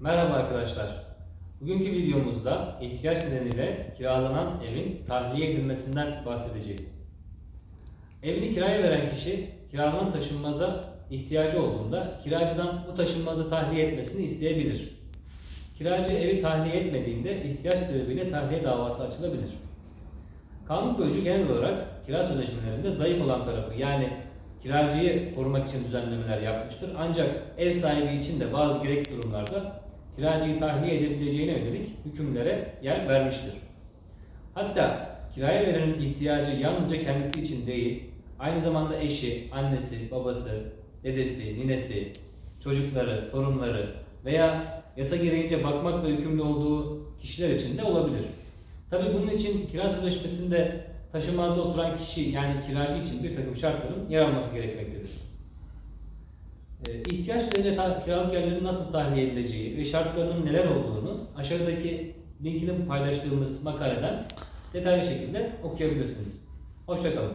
Merhaba arkadaşlar. Bugünkü videomuzda ihtiyaç nedeniyle kiralanan evin tahliye edilmesinden bahsedeceğiz. Evini kiraya veren kişi kiralanan taşınmaza ihtiyacı olduğunda kiracıdan bu taşınmazı tahliye etmesini isteyebilir. Kiracı evi tahliye etmediğinde ihtiyaç sebebiyle tahliye davası açılabilir. Kanun koyucu genel olarak kira sözleşmelerinde zayıf olan tarafı yani kiracıyı korumak için düzenlemeler yapmıştır. Ancak ev sahibi için de bazı gerekli durumlarda kiracıyı tahliye edebileceğine yönelik hükümlere yer vermiştir. Hatta kiraya verenin ihtiyacı yalnızca kendisi için değil, aynı zamanda eşi, annesi, babası, dedesi, ninesi, çocukları, torunları veya yasa gereğince bakmakla yükümlü olduğu kişiler için de olabilir. Tabii bunun için kira sözleşmesinde taşınmazda oturan kişi yani kiracı için bir takım şartların yer alması gerekmektedir. Ee, ihtiyaç kiralık yerlerin nasıl tahliye edileceği ve şartlarının neler olduğunu aşağıdaki linkini paylaştığımız makaleden detaylı şekilde okuyabilirsiniz. Hoşçakalın.